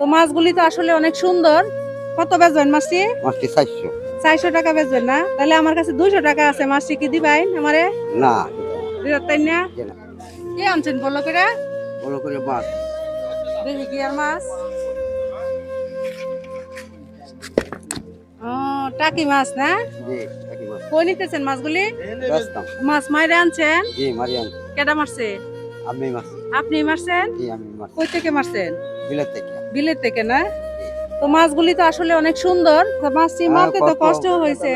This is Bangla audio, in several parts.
তো মাছগুলি তো আসলে অনেক সুন্দর। কত বেচবেন মাসি? মাছটি চারশো। চারশো টাকা বেচবেন না? তাহলে আমার কাছে দুইশো টাকা আছে মাছটি কি দিবাই আমারে? না। তাই না? কি আনছেন বলো করে? বলো করে মাছ। দেখি কি আর মাছ। টাকি মাছ না? কই নিতেছেন মাছগুলি? মাছ মাইরে আনছেন? কেডা মারছে? আপনি মারছেন। কই থেকে মারছেন? বিলেত থেকে। বিলেত থেকে না? তো মাছগুলি তো আসলে অনেক সুন্দর। মাছটি হ্যাঁ, মারতে তো কষ্ট- হয়েছে।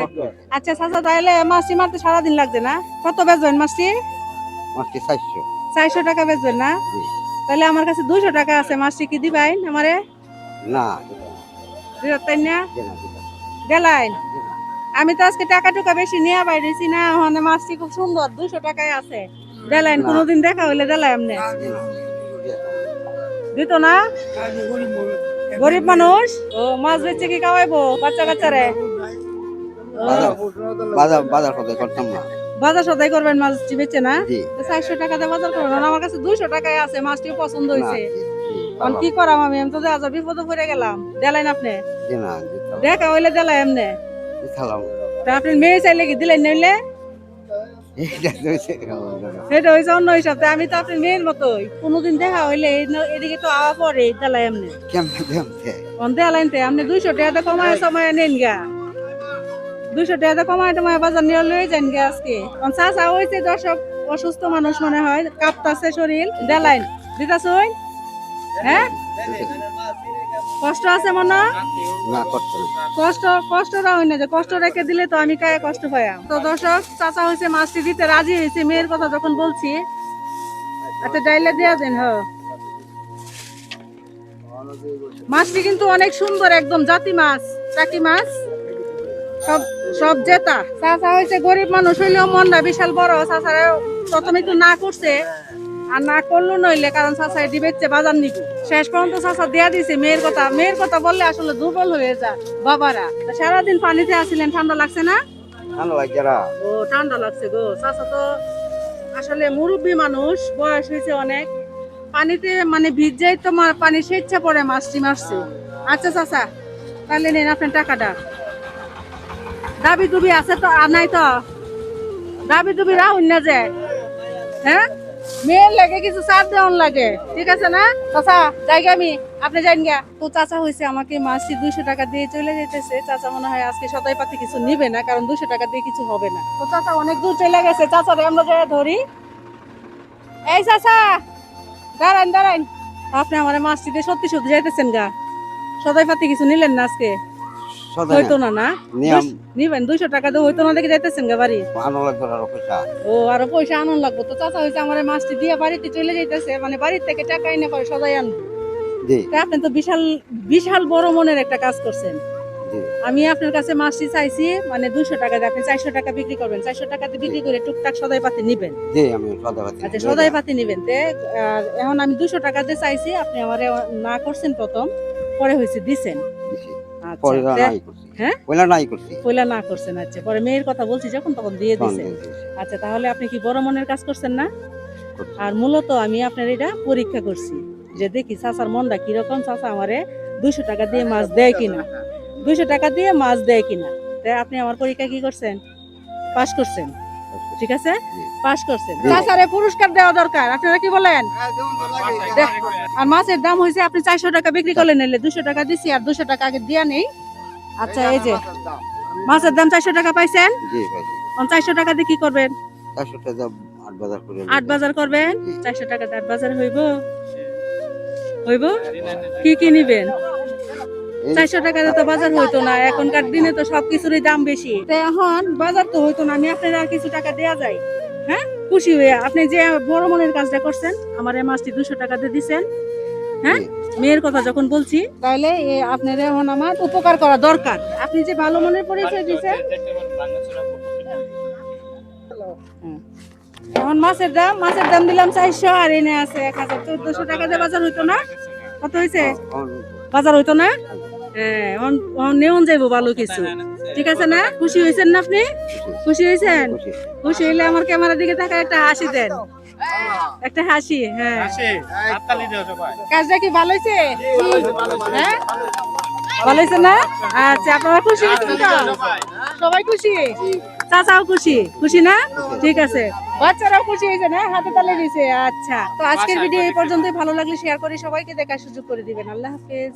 আচ্ছা চাচা তাহলে মাছটি মারতে সারাদিন লাগবে না? কত বেচবেন মাছটি? মাছটি চারশো। চারশো টাকা বেচবেন না? তাহলে আমার কাছে দুইশো টাকা আছে। মাছটি কি দিবাই আমারে? না তাই না? দেলাইন। আমি তো আজকে টাকা টুকা বেশি নিয়ে বাইরেছি না ওখানে মাছটি খুব সুন্দর দুইশো টাকায় আছে। দেলাইন কোনোদিন দেখা হইলে দেলাই এমনি জি না। জি। দিত না? গরিব মানুষ? ও মাছ বেচে কি খাওয়াইবো বাচ্চা কাচ্চারে? ও, বাজার বাজার বাজার করতাম না। বাজার সদাই করবেন মাছটি বেচে না? চারশো টাকা দিয়ে বাজার করবেন আমার কাছে দুইশো টাকায় আছে মাছটিও পছন্দ হয়েছে এখন কি করাম আমি? আমি তো আজ বিপদে পড়ে গেলাম। দেলাইন আপনি? দেখা হইলে দেলাই এমনি তা আপনি মেয়ে চাইলে কি দিলেন নইলে? তো সেটা হয়েছে অন্য হিসাবে আমি তো আপনার মেয়ের মতোই। কোনোদিন দেখা হইলে এদিকে তো আওয়া পরে দেলাই এমনি। কেমন দেমতে অন দেলাইনতে আপনি দুইশো টাকা কমায় সময় নেন গা। দুইশো টাকা কমায় টমায় বাজার নিয়ে লয়ে যান গা আজকে। চাচা হয়েছে দর্শক অসুস্থ মানুষ মনে হয় কাঁপতাছে শরীর দেলাইন দিতাছ হ্যাঁ? কষ্ট আছে মনে? না না কষ্ট কষ্টটা হয় না যে কষ্ট রেখে দিলে তো আমি কায়ে কষ্ট পাই তো দর্শক চাচা হয়েছে মাছটি দিতে রাজি হয়েছে মেয়ের কথা যখন বলছি আচ্ছা ডাইলে দেয়া দেন হ। মাছটি কিন্তু অনেক সুন্দর একদম জাতি মাছ চাকি মাছ। সব সব জেতা। চাচা হয়েছে গরিব মানুষ হইলেও মনটা বিশাল বড়। চাচারা প্রথমে একটু না করছে। আর না করল নইলে কারণ চাচা এটি বেচছে বাজার নিব। শেষ পর্যন্ত চাচা দেয়া দিছে মেয়ের কথা মেয়ের কথা বললে আসলে দুর্বল হয়ে যায় বাবারা। সারাদিন পানিতে আসিলেন ঠান্ডা লাগছে না? ভালো ভাই যারা ও ঠান্ডা লাগছে গো। চাচা তো আসলে মুরব্বী মানুষ বয়স হয়েছে অনেক। পানিতে মানে ভিজাই তো পানি স্বেচ্ছা পড়ে মাছটি মারছে আচ্ছা চাচা তাহলে নেন আপনার টাকাটা। দাবি দুবি আছে তো? আর নাই তো? দাবি দুবি রাহুল না যে? হ্যাঁ? মেয়ের লাগে, কিছু চাপ দেওয়ান লাগে। ঠিক আছে না? চাচা জায়গা আমি। আপনি যাইন গা। তো চাচা হয়েছে আমাকে মাছটি দুইশো টাকা দিয়ে চলে যেতেছে চাচা মনে হয় আজকে সদাই পাতি কিছু নিবে না, কারণ দুশো টাকা দিয়ে কিছু হবে না। তো চাচা অনেক দূর চলে গেছে। চাচারে আমরা যাই ধরি। এই চাচা, দাঁড়ান দাঁড়ান। আপনি আমার মাছটি দিয়ে সত্যি সত্যি যাইতেছেন গা। সদাই পাতি কিছু নিলেন না আজকে? সদাই না না? নিবেন দুইশো টাকা দিয়ে হয়তো না দেখে যাইতেছেন গা বাড়ি। ভালো লাগবে আর পয়সা ও আরও পয়সা আনন্দ লাগবে। তো চাচা হয়েছে আমার মাছটি দিয়ে বাড়িতে চলে যাইতেছে মানে বাড়ির থেকে টাকা এনে পরে সদাই আনব। আপনি তো বিশাল বিশাল বড় মনের একটা কাজ করছেন। আমি আপনার কাছে মাছটি চাইছি মানে দুশো টাকা আপনি চারশো টাকা বিক্রি করবেন। চারশো টাকাতে বিক্রি করে টুকটাক সদাই পাতি নিবেন। আচ্ছা সদাই পাতি নিবেন। তে এখন আমি দুশো টাকা দিয়ে চাইছি আপনি আমার না করছেন প্রথম পরে হয়েছে দিছেন। আচ্ছা নাই করছি। হ্যাঁ? পয়লা নাই করছি। পয়লা না করছেন আচ্ছা। পরে মেয়ের কথা বলছি যখন তখন দিয়ে তখন আচ্ছা তাহলে আপনি কি বড় মনের কাজ করছেন না? আর মূলত আমি আপনার এটা পরীক্ষা করছি যে দেখি চাচার মনটা কীরকম চাচা আমারে দুইশো টাকা দিয়ে মাছ দেয় কিনা? দুইশো টাকা দিয়ে মাছ দেয় কিনা? তাই আপনি আমার পরীক্ষা কি করছেন? পাশ করছেন? ঠিক আছে? পাশ করছেন। চাচারে পুরস্কার দেওয়া দরকার আপনারা কি বলেন? আর মাছের দাম হয়েছে আপনি চারশো টাকা বিক্রি করলেন নিলে দুশো টাকা দিছি আর দুশো টাকা আগে দিয়া নেই। আচ্ছা এই যে মাছের দাম। চারশো টাকা পাইছেন? জি চারশো টাকা দিয়ে কি করবেন? আট বাজার করে আট বাজার করবেন? চারশো টাকা আট বাজার হইব? হইব? কি কি নিবেন? চারশো টাকাতে তো বাজার হইতো না এখনকার দিনে তো সবকিছুরই দাম বেশি। এখন বাজার তো হইতো না আমি আপনার আর কিছু টাকা দেয়া যায়। হ্যাঁ? খুশি হয়ে আপনি যে বড় মনের কাজটা করছেন আমার এই মাছটি দুশো টাকা দিয়ে দিছেন। হ্যাঁ? মেয়ের কথা যখন বলছি তাহলে আপনার এখন আমার উপকার করা দরকার। আপনি যে ভালো মনের পরিচয় দিছেন। হুম। এখন মাছের দাম মাছের দাম দিলাম চারশো আর এনে আছে এক হাজার। চোদ্দশো টাকা দিয়ে বাজার হইতো না? কত হয়েছে বাজার হইতো না? হ্যাঁ নেওন যাইবো ভালো কিছু। ঠিক আছে না? খুশি হয়েছেন না আপনি? খুশি হয়েছেন? খুশি। হইলে আমার ক্যামেরার দিকে তাকায় একটা হাসি দেন। একটা হাসি হ্যাঁ। কাজটা কি ভালো হয়েছে? হ্যাঁ? ভালো হয়েছে না? আচ্ছা আপনারা খুশি হয়েছেন তো? সবাই। খুশি? চাচাও খুশি। খুশি না? ঠিক আছে। বাচ্চারাও খুশি হয়েছে না? হাতে তালে দিয়েছে। আচ্ছা। তো আজকের ভিডিও এই পর্যন্তই। ভালো লাগলে শেয়ার করে সবাইকে দেখার সুযোগ করে দিবেন। আল্লাহ হাফেজ।